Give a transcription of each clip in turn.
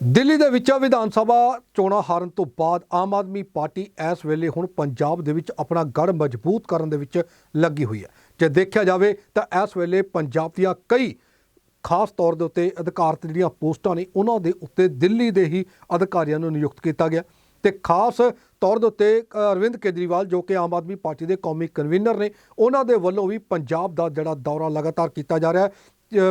ਦਿੱਲੀ ਦੇ ਵਿੱਚ ਵਿਧਾਨ ਸਭਾ ਚੋਣਾਂ ਹਾਰਨ ਤੋਂ ਬਾਅਦ ਆਮ ਆਦਮੀ ਪਾਰਟੀ ਇਸ ਵੇਲੇ ਹੁਣ ਪੰਜਾਬ ਦੇ ਵਿੱਚ ਆਪਣਾ ਗੜ ਮਜ਼ਬੂਤ ਕਰਨ ਦੇ ਵਿੱਚ ਲੱਗੀ ਹੋਈ ਹੈ। ਜੇ ਦੇਖਿਆ ਜਾਵੇ ਤਾਂ ਇਸ ਵੇਲੇ ਪੰਜਾਬ ਦੀਆਂ ਕਈ ਖਾਸ ਤੌਰ ਦੇ ਉੱਤੇ ਅਧਿਕਾਰਤ ਜਿਹੜੀਆਂ ਪੋਸਟਾਂ ਨੇ, ਉਹਨਾਂ ਦੇ ਉੱਤੇ ਦਿੱਲੀ ਦੇ ਹੀ ਅਧਿਕਾਰੀਆਂ ਨੂੰ ਨਿਯੁਕਤ ਕੀਤਾ ਗਿਆ। ਤੇ ਖਾਸ ਤੌਰ ਦੇ ਉੱਤੇ ਅਰਵਿੰਦ ਕੇਜਰੀਵਾਲ ਜੋ ਕਿ ਆਮ ਆਦਮੀ ਪਾਰਟੀ ਦੇ ਕੌਮੀ ਕਨਵੀਨਰ ਨੇ, ਉਹਨਾਂ ਦੇ ਵੱਲੋਂ ਵੀ ਪੰਜਾਬ ਦਾ ਜਿਹੜਾ ਦੌਰਾ ਲਗਾਤਾਰ ਕੀਤਾ ਜਾ ਰਿਹਾ ਹੈ।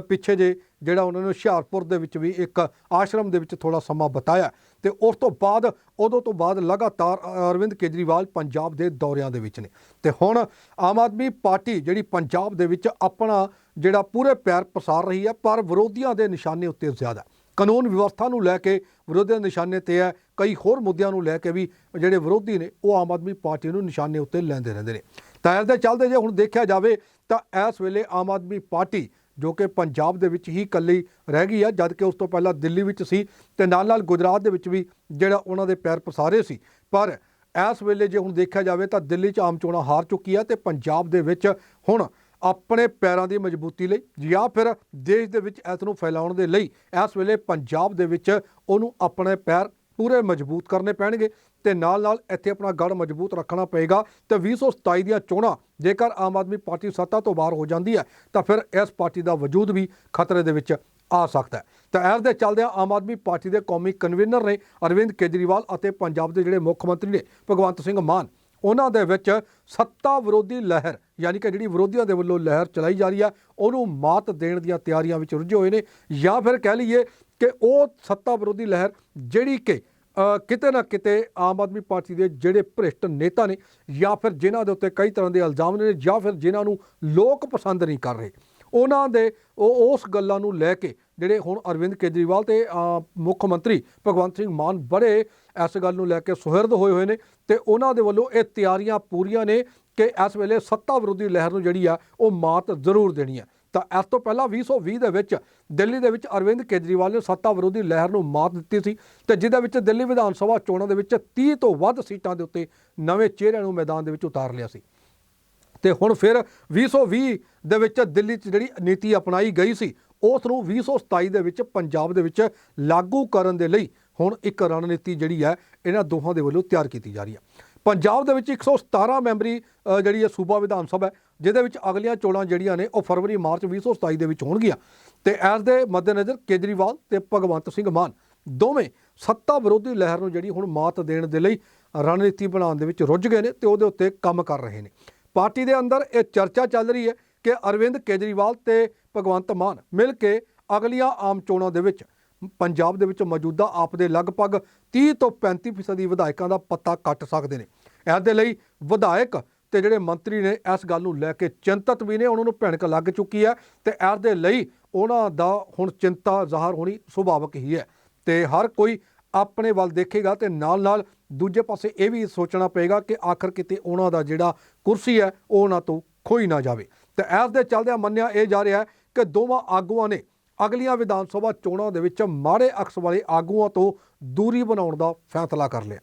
ਪਿੱਛੇ ਜੇ ਜਿਹੜਾ ਉਹਨਾਂ ਨੇ ਹੁਸ਼ਿਆਰਪੁਰ ਦੇ ਵਿੱਚ ਵੀ ਇੱਕ ਆਸ਼ਰਮ ਦੇ ਵਿੱਚ ਥੋੜਾ ਸਮਾਂ ਬਤਾਇਆ ਤੇ ਉਸ ਤੋਂ ਬਾਅਦ, ਉਦੋਂ ਤੋਂ ਬਾਅਦ ਲਗਾਤਾਰ ਅਰਵਿੰਦ ਕੇਜਰੀਵਾਲ ਪੰਜਾਬ ਦੇ ਦੌਰਿਆਂ ਦੇ ਵਿੱਚ ਨੇ। ਤੇ ਹੁਣ ਆਮ ਆਦਮੀ ਪਾਰਟੀ ਜਿਹੜੀ ਪੰਜਾਬ ਦੇ ਵਿੱਚ ਆਪਣਾ ਜਿਹੜਾ ਪੂਰੇ ਪਿਆਰ ਪਸਾਰ ਰਹੀ ਹੈ, ਪਰ ਵਿਰੋਧੀਆਂ ਦੇ ਨਿਸ਼ਾਨੇ ਉੱਤੇ ਜ਼ਿਆਦਾ ਕਾਨੂੰਨ ਵਿਵਸਥਾ ਨੂੰ ਲੈ ਕੇ ਵਿਰੋਧੀਆਂ ਦੇ ਨਿਸ਼ਾਨੇ ਤੇ ਹੈ, ਕਈ ਹੋਰ ਮੁੱਦਿਆਂ ਨੂੰ ਲੈ ਕੇ ਵੀ ਜਿਹੜੇ ਵਿਰੋਧੀ ਨੇ, ਉਹ ਆਮ ਆਦਮੀ ਪਾਰਟੀ ਨੂੰ ਨਿਸ਼ਾਨੇ ਉੱਤੇ ਲੈਂਦੇ ਰਹਿੰਦੇ ਨੇ। ਤਾਂ ਇਸ ਦੇ ਚੱਲਦੇ ਜੇ ਹੁਣ ਦੇਖਿਆ ਜਾਵੇ, ਤਾਂ ਇਸ ਵੇਲੇ ਆਮ ਆਦਮੀ ਪਾਰਟੀ ਜੋ ਕਿ ਪੰਜਾਬ ਦੇ ਵਿੱਚ ਹੀ ਇਕੱਲੀ ਰਹਿ ਗਈ ਆ, ਜਦ ਕਿ ਉਸ ਤੋਂ ਪਹਿਲਾਂ ਦਿੱਲੀ ਵਿੱਚ ਸੀ ਤੇ ਨਾਲ ਨਾਲ ਗੁਜਰਾਤ ਦੇ ਵਿੱਚ ਵੀ ਜਿਹੜਾ ਉਹਨਾਂ ਦੇ ਪੈਰ ਪਸਾਰੇ ਸੀ। ਪਰ ਇਸ ਵੇਲੇ ਜੇ ਹੁਣ ਦੇਖਿਆ ਜਾਵੇ ਤਾਂ ਦਿੱਲੀ 'ਚ ਆਮ ਚੋਣਾਂ ਹਾਰ ਚੁੱਕੀ ਆ ਤੇ ਪੰਜਾਬ ਦੇ ਵਿੱਚ ਹੁਣ ਆਪਣੇ ਪੈਰਾਂ ਦੀ ਮਜ਼ਬੂਤੀ ਲਈ ਜਾਂ ਫਿਰ ਦੇਸ਼ ਦੇ ਵਿੱਚ ਇਸ ਨੂੰ ਫੈਲਾਉਣ ਦੇ ਲਈ ਇਸ ਵੇਲੇ ਪੰਜਾਬ ਦੇ ਵਿੱਚ ਉਹਨੂੰ ਆਪਣੇ ਪੈਰ ਪੂਰੇ ਮਜ਼ਬੂਤ ਕਰਨੇ ਪੈਣਗੇ ਤੇ ਨਾਲ ਨਾਲ ਇੱਥੇ ਆਪਣਾ ਗੜ ਮਜ਼ਬੂਤ ਰੱਖਣਾ ਪਏਗਾ ਤੇ 2027 ਦੀਆਂ ਚੋਣਾਂ ਜੇਕਰ ਆਮ ਆਦਮੀ ਪਾਰਟੀ ਸੱਤਾ ਤੋਂ ਬਾਹਰ ਹੋ ਜਾਂਦੀ ਹੈ, ਤਾਂ ਫਿਰ ਇਸ ਪਾਰਟੀ ਦਾ ਵਜੂਦ ਵੀ ਖਤਰੇ ਦੇ ਵਿੱਚ ਆ ਸਕਦਾ ਹੈ। ਤਾਂ ਇਸ ਦੇ ਚੱਲਦਿਆਂ ਆਮ ਆਦਮੀ ਪਾਰਟੀ ਦੇ ਕੌਮੀ ਕਨਵੀਨਰ ਨੇ ਅਰਵਿੰਦ ਕੇਜਰੀਵਾਲ ਅਤੇ ਪੰਜਾਬ ਦੇ ਜਿਹੜੇ ਮੁੱਖ ਮੰਤਰੀ ਨੇ ਭਗਵੰਤ ਸਿੰਘ ਮਾਨ, ਉਹਨਾਂ ਦੇ ਵਿੱਚ ਸੱਤਾ ਵਿਰੋਧੀ ਲਹਿਰ, ਯਾਨੀ ਕਿ ਜਿਹੜੀ ਵਿਰੋਧੀਆਂ ਦੇ ਵੱਲੋਂ ਲਹਿਰ ਚਲਾਈ ਜਾ ਰਹੀ ਆ ਉਹਨੂੰ ਮਾਤ ਦੇਣ ਦੀਆਂ ਤਿਆਰੀਆਂ ਵਿੱਚ ਰੁੱਝੇ ਹੋਏ ਨੇ ਜਾਂ ਫਿਰ ਕਹਿ ਲਈਏ ਕਿ ਉਹ ਸੱਤਾ ਵਿਰੋਧੀ ਲਹਿਰ ਜਿਹੜੀ ਕਿ ਕਿਤੇ ਨਾ ਕਿਤੇ ਆਮ ਆਦਮੀ ਪਾਰਟੀ ਦੇ ਜਿਹੜੇ ਭ੍ਰਿਸ਼ਟ ਨੇਤਾ ਨੇ ਜਾਂ ਫਿਰ ਜਿਨ੍ਹਾਂ ਦੇ ਉੱਤੇ ਕਈ ਤਰ੍ਹਾਂ ਦੇ ਇਲਜ਼ਾਮ ਨੇ ਜਾਂ ਫਿਰ ਜਿਨ੍ਹਾਂ ਨੂੰ ਲੋਕ ਪਸੰਦ ਨਹੀਂ ਕਰ ਰਹੇ, ਉਹਨਾਂ ਦੇ ਉਹ, ਉਸ ਗੱਲਾਂ ਨੂੰ ਲੈ ਕੇ ਜਿਹੜੇ ਹੁਣ ਅਰਵਿੰਦ ਕੇਜਰੀਵਾਲ ਤੇ ਮੁੱਖ ਮੰਤਰੀ ਭਗਵੰਤ ਸਿੰਘ ਮਾਨ ਬੜੇ ਇਸ ਗੱਲ ਨੂੰ ਲੈ ਕੇ ਸੁਹਿਰਦ ਹੋਏ ਹੋਏ ਨੇ ਤੇ ਉਹਨਾਂ ਦੇ ਵੱਲੋਂ ਇਹ ਤਿਆਰੀਆਂ ਪੂਰੀਆਂ ਨੇ ਕਿ ਇਸ ਵੇਲੇ ਸੱਤਾ ਵਿਰੋਧੀ ਲਹਿਰ ਨੂੰ ਜਿਹੜੀ ਆ ਉਹ ਮਾਤ ਜ਼ਰੂਰ ਦੇਣੀ ਹੈ ਤਾਂ ਇਸ ਤੋਂ ਪਹਿਲਾਂ 2020 ਦੇ ਵਿੱਚ ਦਿੱਲੀ ਦੇ ਵਿੱਚ ਅਰਵਿੰਦ ਕੇਜਰੀਵਾਲ ਨੇ ਸੱਤਾ ਵਿਰੋਧੀ ਲਹਿਰ ਨੂੰ ਮਾਤ ਦਿੱਤੀ ਸੀ ਤੇ ਜਿਹਦੇ ਵਿੱਚ ਦਿੱਲੀ ਵਿਧਾਨ ਸਭਾ ਚੋਣਾਂ ਦੇ ਵਿੱਚ 30 ਤੋਂ ਵੱਧ ਸੀਟਾਂ ਦੇ ਉੱਤੇ ਨਵੇਂ ਚਿਹਰਿਆਂ ਨੂੰ ਮੈਦਾਨ ਦੇ ਵਿੱਚ ਉਤਾਰ ਲਿਆ ਸੀ। ਤੇ ਹੁਣ ਫਿਰ 2020 ਦੇ ਵਿੱਚ ਦਿੱਲੀ 'ਚ ਜਿਹੜੀ ਨੀਤੀ ਅਪਣਾਈ ਗਈ ਸੀ, ਉਸ ਨੂੰ 2027 ਦੇ ਵਿੱਚ ਪੰਜਾਬ ਦੇ ਵਿੱਚ ਲਾਗੂ ਕਰਨ ਦੇ ਲਈ ਹੁਣ ਇੱਕ ਰਣਨੀਤੀ ਜਿਹੜੀ ਹੈ, ਇਹਨਾਂ ਦੋਹਾਂ ਦੇ ਵੱਲੋਂ ਤਿਆਰ ਕੀਤੀ ਜਾ ਰਹੀ ਹੈ। ਪੰਜਾਬ ਦੇ ਵਿੱਚ 117 ਮੈਂਬਰੀ ਜਿਹੜੀ ਹੈ ਸੂਬਾ ਵਿਧਾਨ ਸਭਾ ਹੈ ਜਿਹਦੇ ਵਿੱਚ ਅਗਲੀਆਂ ਚੋਣਾਂ ਜਿਹੜੀਆਂ ਨੇ ਉਹ ਫਰਵਰੀ, ਮਾਰਚ 2027 ਦੇ ਵਿੱਚ ਹੋਣਗੀਆਂ। ਤੇ ਇਸ ਦੇ ਮੱਦੇਨਜ਼ਰ ਕੇਜਰੀਵਾਲ ਤੇ ਭਗਵੰਤ ਸਿੰਘ ਮਾਨ ਦੋਵੇਂ ਸੱਤਾ ਵਿਰੋਧੀ ਲਹਿਰ ਨੂੰ ਜਿਹੜੀ ਹੁਣ ਮਾਤ ਦੇਣ ਦੇ ਲਈ ਰਣਨੀਤੀ ਬਣਾਉਣ ਦੇ ਵਿੱਚ ਰੁੱਝ ਗਏ ਨੇ ਤੇ ਉਹਦੇ ਉੱਤੇ ਕੰਮ ਕਰ ਰਹੇ ਨੇ। ਪਾਰਟੀ ਦੇ ਅੰਦਰ ਇਹ ਚਰਚਾ ਚੱਲ ਰਹੀ ਹੈ ਕਿ ਅਰਵਿੰਦ ਕੇਜਰੀਵਾਲ ਤੇ ਭਗਵੰਤ ਮਾਨ ਮਿਲ ਕੇ ਅਗਲੀਆਂ ਆਮ ਚੋਣਾਂ ਦੇ ਵਿੱਚ ਪੰਜਾਬ ਦੇ ਵਿੱਚ ਮੌਜੂਦਾ ਆਪ ਦੇ ਲਗਭਗ 30 ਤੋਂ 35% ਫੀਸਦੀ ਵਿਧਾਇਕਾਂ ਦਾ ਪੱਤਾ ਕੱਟ ਸਕਦੇ ਨੇ। ਇਸ ਦੇ ਲਈ ਵਿਧਾਇਕ ਤੇ ਜਿਹੜੇ ਮੰਤਰੀ ਨੇ ਇਸ ਗੱਲ ਨੂੰ ਲੈ ਕੇ ਚਿੰਤਤ ਵੀ ਨੇ, ਉਹਨਾਂ ਨੂੰ ਭਿਣਕ ਲੱਗ ਚੁੱਕੀ ਹੈ ਤੇ ਇਸ ਦੇ ਲਈ ਉਹਨਾਂ ਦਾ ਹੁਣ ਚਿੰਤਾ ਜ਼ਾਹਰ ਹੋਣੀ ਸੁਭਾਵਿਕ ਹੀ ਹੈ। ਤੇ ਹਰ ਕੋਈ ਆਪਣੇ ਵੱਲ ਦੇਖੇਗਾ ਤੇ ਨਾਲ ਨਾਲ ਦੂਜੇ ਪਾਸੇ ਇਹ ਵੀ ਸੋਚਣਾ ਪਏਗਾ ਕਿ ਆਖਰ ਕਿਤੇ ਉਹਨਾਂ ਦਾ ਜਿਹੜਾ ਕੁਰਸੀ ਹੈ, ਉਹ ਉਹਨਾਂ ਤੋਂ ਖੋਈ ਨਾ ਜਾਵੇ। ਤੇ ਇਸ ਦੇ ਚੱਲਦਿਆਂ ਮੰਨਿਆ ਇਹ ਜਾ ਰਿਹਾ ਹੈ ਕਿ ਦੋਵਾਂ ਆਗੂਆਂ ਨੇ ਅਗਲੀਆਂ ਵਿਧਾਨ ਸਭਾ ਚੋਣਾਂ ਦੇ ਵਿੱਚ ਮਾੜੇ ਅਕਸ ਵਾਲੇ ਆਗੂਆਂ ਤੋਂ ਦੂਰੀ ਬਣਾਉਣ ਦਾ ਫੈਸਲਾ ਕਰ ਲਿਆ।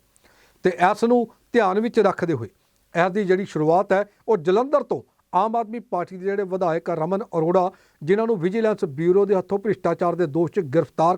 ਤੇ ਇਸ ਨੂੰ ਧਿਆਨ ਵਿੱਚ ਰੱਖਦੇ ਹੋਏ ਇਸ ਦੀ ਜਿਹੜੀ ਸ਼ੁਰੂਆਤ ਹੈ, ਉਹ ਜਲੰਧਰ ਤੋਂ ਆਮ ਆਦਮੀ ਪਾਰਟੀ ਦੇ ਜਿਹੜੇ ਵਿਧਾਇਕ ਰਮਨ ਅਰੋੜਾ, ਜਿਨ੍ਹਾਂ ਨੂੰ ਵਿਜੀਲੈਂਸ ਬਿਊਰੋ ਦੇ ਹੱਥੋਂ ਭ੍ਰਿਸ਼ਟਾਚਾਰ ਦੇ ਦੋਸ਼ 'ਚ ਗ੍ਰਿਫਤਾਰ